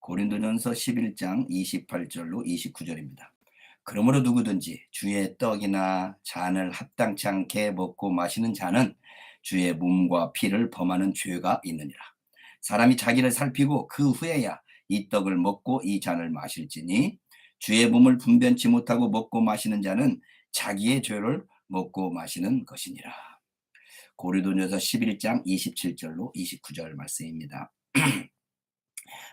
고린도전서 11장 28절로 29절입니다. 그러므로 누구든지 주의 떡이나 잔을 합당치 않게 먹고 마시는 자는 주의 몸과 피를 범하는 죄가 있느니라. 사람이 자기를 살피고 그 후에야 이 떡을 먹고 이 잔을 마실지니 주의 몸을 분변치 못하고 먹고 마시는 자는 자기의 죄를 먹고 마시는 것이니라. 고린도전서 11장 27절로 29절 말씀입니다.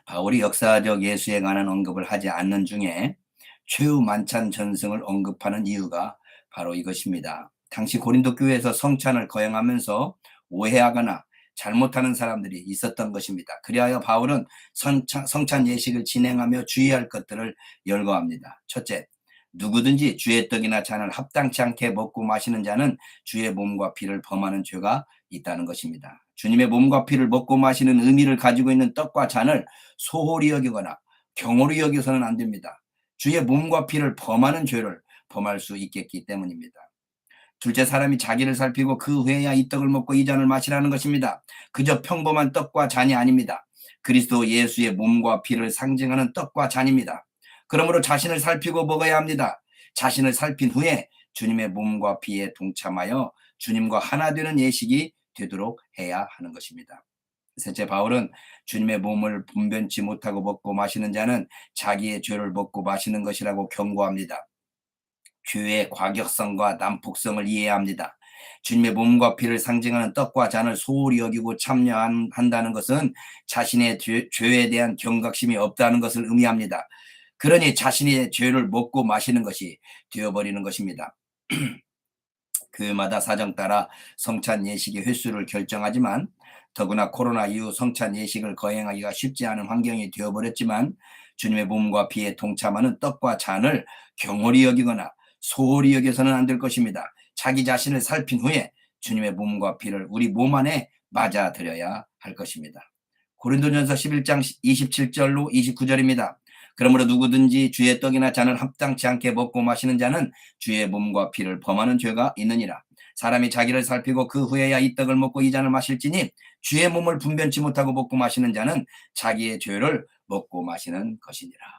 바울이 역사적 예수에 관한 언급을 하지 않는 중에 최후 만찬 전승을 언급하는 이유가 바로 이것입니다. 당시 고린도 교회에서 성찬을 거행하면서 오해하거나 잘못하는 사람들이 있었던 것입니다. 그리하여 바울은 성찬, 성찬 예식을 진행하며 주의할 것들을 열거합니다. 첫째, 누구든지 주의 떡이나 잔을 합당치 않게 먹고 마시는 자는 주의 몸과 피를 범하는 죄가 있다는 것입니다. 주님의 몸과 피를 먹고 마시는 의미를 가지고 있는 떡과 잔을 소홀히 여기거나 경홀히 여기서는 안 됩니다. 주의 몸과 피를 범하는 죄를 범할 수 있겠기 때문입니다. 둘째 사람이 자기를 살피고 그 후에야 이 떡을 먹고 이 잔을 마시라는 것입니다. 그저 평범한 떡과 잔이 아닙니다. 그리스도 예수의 몸과 피를 상징하는 떡과 잔입니다. 그러므로 자신을 살피고 먹어야 합니다. 자신을 살핀 후에 주님의 몸과 피에 동참하여 주님과 하나 되는 예식이 되도록 해야 하는 것입니다. 셋째 바울은 주님의 몸을 분변치 못하고 먹고 마시는 자는 자기의 죄를 먹고 마시는 것이라고 경고합니다. 죄의 과격성과 난폭성을 이해해야 합니다. 주님의 몸과 피를 상징하는 떡과 잔을 소홀히 여기고 참여한다는 것은 자신의 죄, 죄에 대한 경각심이 없다는 것을 의미합니다. 그러니 자신의 죄를 먹고 마시는 것이 되어버리는 것입니다. 교회마다 사정 따라 성찬 예식의 횟수를 결정하지만 더구나 코로나 이후 성찬 예식을 거행하기가 쉽지 않은 환경이 되어버렸지만 주님의 몸과 피에 동참하는 떡과 잔을 경홀히 여기거나 소홀히 여겨서는 안 될 것입니다. 자기 자신을 살핀 후에 주님의 몸과 피를 우리 몸 안에 맞아들여야 할 것입니다. 고린도전서 11장 27절로 29절입니다. 그러므로 누구든지 주의 떡이나 잔을 합당치 않게 먹고 마시는 자는 주의 몸과 피를 범하는 죄가 있느니라. 사람이 자기를 살피고 그 후에야 이 떡을 먹고 이 잔을 마실지니 주의 몸을 분변치 못하고 먹고 마시는 자는 자기의 죄를 먹고 마시는 것이니라.